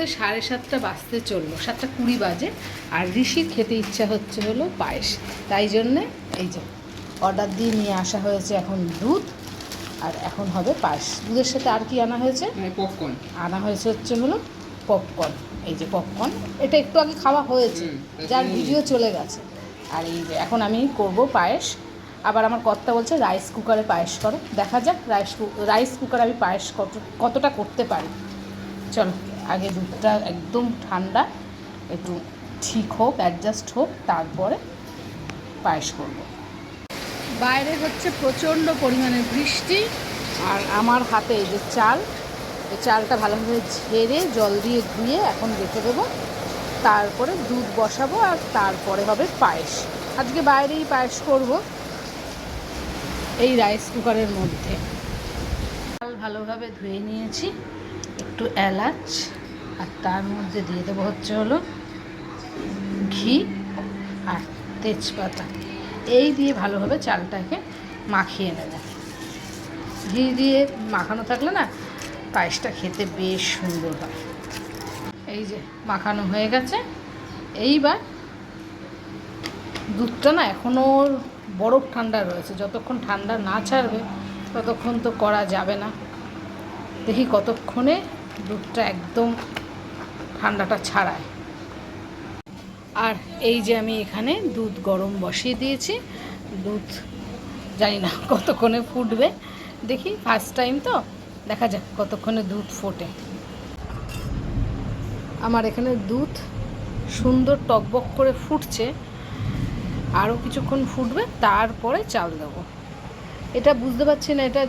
ঘড়িতে সাড়ে সাতটা বাজতে চলল সাতটা কুড়ি বাজে। আর ঋষির খেতে ইচ্ছা হচ্ছে হলো পায়েস। তাই জন্যে এই যে অর্ডার দিয়ে নিয়ে আসা হয়েছে এখন দুধ আর এখন হবে পায়েস। দুধের সাথে আর কি আনা হয়েছে? পপকর্ন আনা হয়েছে হচ্ছে হলো পপকর্ন এই যে পপকর্ন এটা একটু আগে খাওয়া হয়েছে যার ভিডিও চলে গেছে। আর এই যে এখন আমি করব পায়েস। আবার আমার কর্তা বলছে রাইস কুকারে পায়েস করো। দেখা যাক রাইস রাইস কুকারে আমি পায়েস কত কতটা করতে পারি। চলো। আগে দুধটা একদম ঠান্ডা একটু ঠিক হোক অ্যাডজাস্ট হোক তারপরে পায়েস করব। বাইরে হচ্ছে প্রচণ্ড পরিমাণে বৃষ্টি আর আমার হাতে এই যে চাল এই চালটা ভালোভাবে ঝেড়ে জল দিয়ে ধুয়ে এখন রেখে দেবো। তারপরে দুধ বসাবো আর তারপরে হবে পায়েস। আজকে বাইরেই পায়েস করব এই রাইস কুকারের মধ্যে। চাল ভালোভাবে ধুয়ে নিয়েছি একটু এলাচ। আর তার মধ্যে দিয়ে দেবো হচ্ছে হলো ঘি আর তেজপাতা। এই দিয়ে ভালোভাবে চালটাকে মাখিয়ে নেব। ঘি দিয়ে মাখানো থাকলে না পায়েসটা খেতে বেশ সুন্দর হয়। এই যে মাখানো হয়ে গেছে। এইবার দুধটা না এখনও বরফ ঠান্ডা রয়েছে। যতক্ষণ ঠান্ডা না ছাড়বে ততক্ষণ তো করা যাবে না। দেখি কতক্ষণে দুধটা একদম ঠান্ডাটা ছাড়ায়। আর এই যে আমি এখানে দুধ গরম বসিয়ে দিয়েছি, দুধ জানি না কতক্ষণে ফুটবে। দেখি ফার্স্ট টাইম তো, দেখা যাক কতক্ষণে দুধ ফোটে। আমার এখানে দুধ সুন্দর টকবক করে ফুটছে। আরও কিছুক্ষণ ফুটবে, তারপরে চাল দেবো। এটা বুঝতে পারছি না, এটা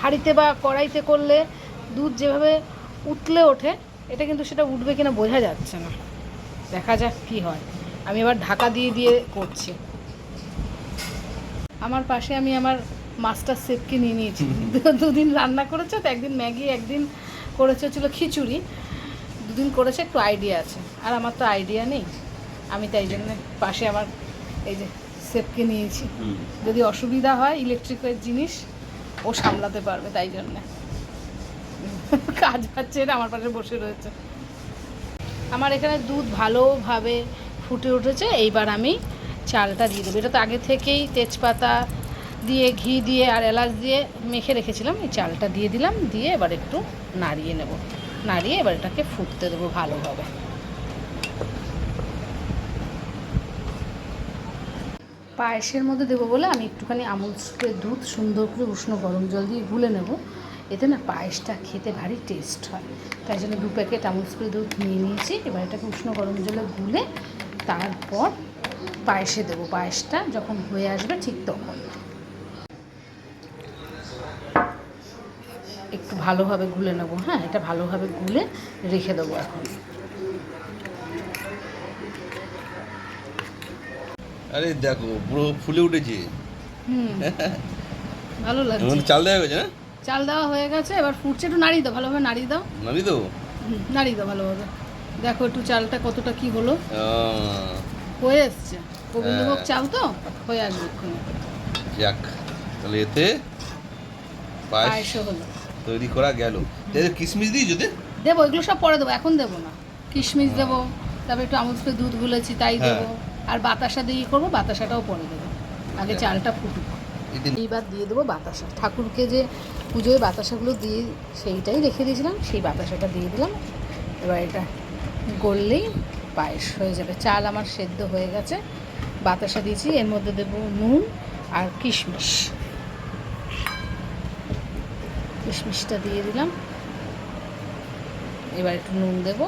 হাঁড়িতে বা কড়াইতে করলে দুধ যেভাবে উতলে ওঠে এটা কিন্তু সেটা উঠবে কিনা বোঝা যাচ্ছে না। দেখা যাক কি হয়। আমি এবার ঢাকা দিয়ে দিয়ে করছি। আমার পাশে আমি আমার মাস্টার শেফকে নিয়ে নিয়েছি। দুদিন রান্না করেছে তো একদিন ম্যাগি একদিন করেছে ছিল খিচুড়ি। দুদিন করেছে একটু আইডিয়া আছে। আর আমার তো আইডিয়া নেই। আমি তাই জন্য পাশে আমার এই যে শেফকে নিয়েছি। যদি অসুবিধা হয় ইলেকট্রিকের জিনিস ও সামলাতে পারবে তাই জন্যে। কাজ পাচ্ছে না, আমার পাশে বসে রয়েছে। আমার এখানে দুধ ভালোভাবে ফুটে উঠেছে, এইবার আমি চালটা দিয়ে দেবো। এটা তো আগে থেকেই তেজপাতা দিয়ে, ঘি দিয়ে আর এলাচ দিয়ে মেখে রেখেছিলাম, এই চালটা দিয়ে দিলাম, দিয়ে এবার একটু নাড়িয়ে নেব। নাড়িয়ে এবার এটাকে ফুটতে দেবো ভালোভাবে। পায়েসের মধ্যে দেবো বলে আমি একটুখানি আমুল দুধ, সুন্দর করে উষ্ণ গরম জল দিয়ে গুলে নেব। এতে না পায়েসটা খেতে ভারী টেস্ট হয়। তাই জন্য দু প্যাকেট আমুল স্প্রে দুধ নিয়ে নিয়েছি। এবার এটাকে উষ্ণ গরম জলে গুলে তারপর পায়েসে দেবো। পায়েসটা যখন হয়ে আসবে ঠিক তখন। একটু ভালোভাবে গুলে নেব হ্যাঁ? এটা ভালোভাবে গুলে রেখে দেবো এখন। আরে দেখো পুরো ফুলে উঠেছে। হুম। ভালো লাগছে। চাল দেওয়া হয়েছে না? চাল দেওয়া হয়ে গেছে এবার ফুটছে একটু নাড়িয়ে দাও ভালোভাবে নাড়িয়ে দাও। তো হুম, নাড়িয়ে দাও ভালোভাবে। দেখো একটু চালটা কতটা কি হলো। হয়ে এসছে। গোবিন্দভোগ হ্যাঁ। চাল তো হয়ে আসবে যাক তাহলে এতে পায়েস হলো। তৈরি করা গেল। এতে কিশমিশ দিয়েছ তে দেবো এগুলো সব পরে দেবো এখন দেবো না। কিশমিশ দেবো তারপরে একটু আমুল দুধ গুলেছি তাই হ্যাঁ। দেবো। আর বাতাসা দিয়ে করব বাতাসাটাও পরে দেবো। আগে। চালটা ফুটুক। এইবার দিয়ে দেবো বাতাসা। ঠাকুরকে যে পুজোয় বাতাসাগুলো দিয়ে সেইটাই রেখে দিয়েছিলাম, সেই বাতাসাটা দিয়ে দিলাম। এবার এটা গললেই পায়েস হয়ে যাবে। চাল আমার সেদ্ধ হয়ে গেছে। বাতাসা দিয়েছি, এর মধ্যে দেবো নুন আর কিশমিশ। কিশমিশটা দিয়ে দিলাম। এবার একটু নুন দেবো,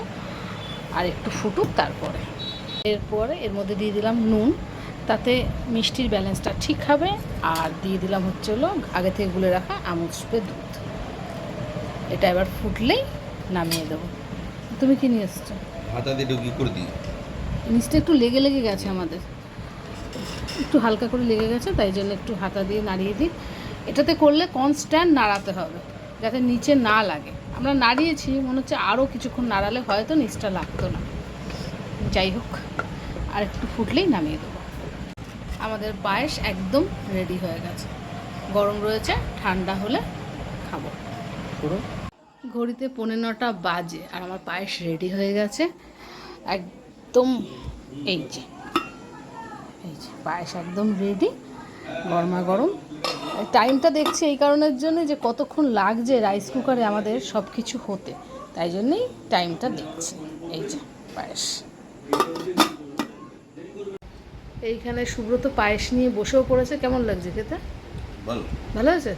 আর একটু ফুটুক তারপরে। এরপরে এর মধ্যে দিয়ে দিলাম নুন। তাতে মিষ্টির ব্যালেন্সটা ঠিক হবে। আর দিয়ে দিলাম হচ্ছে হলো আগে থেকে গুলে রাখা আমুল স্প্রে দুধ। এটা এবার ফুটলেই নামিয়ে দেবো। তুমি কি নিয়ে এসছো? হাতা দিয়ে ঢুকি করে দিই। জিনিসটা একটু লেগে লেগে গেছে আমাদের। একটু হালকা করে লেগে গেছে তাই জন্য একটু হাতা দিয়ে নাড়িয়ে দিই। এটাতে করলে কনস্ট্যান্ট নাড়াতে হবে যাতে নিচে না লাগে। আমরা নাড়িয়েছি মনে হচ্ছে আরও কিছুক্ষণ নাড়ালে হয়তো নিচটা লাগতো না। যাই হোক আর একটু ফুটলেই নামিয়ে দেবো। আমাদের পায়েস একদম রেডি হয়ে গেছে। গরম রয়েছে ঠান্ডা হলে খাব। পুরো? ঘড়িতে পৌনে নটা বাজে আর আমার পায়েস রেডি হয়ে গেছে। একদম এই যে এই যে পায়েস একদম রেডি গরমা গরম। টাইমটা দেখছি এই কারণের জন্য যে কতক্ষণ লাগছে রাইস কুকারে আমাদের সব কিছু হতে। তাই জন্যই টাইমটা দেখছি। এই যে পায়েস। এইখানে সুব্রত পায়েস নিয়ে বসেও পড়েছে। কেমন লাগছে খেতে? ভালো। ভালো আছে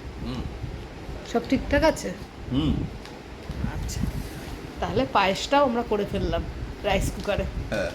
সব ঠিকঠাক আছে? হুম। আচ্ছা। তাহলে পায়েসটাও আমরা করে ফেললাম রাইস কুকারে। হ্যাঁ।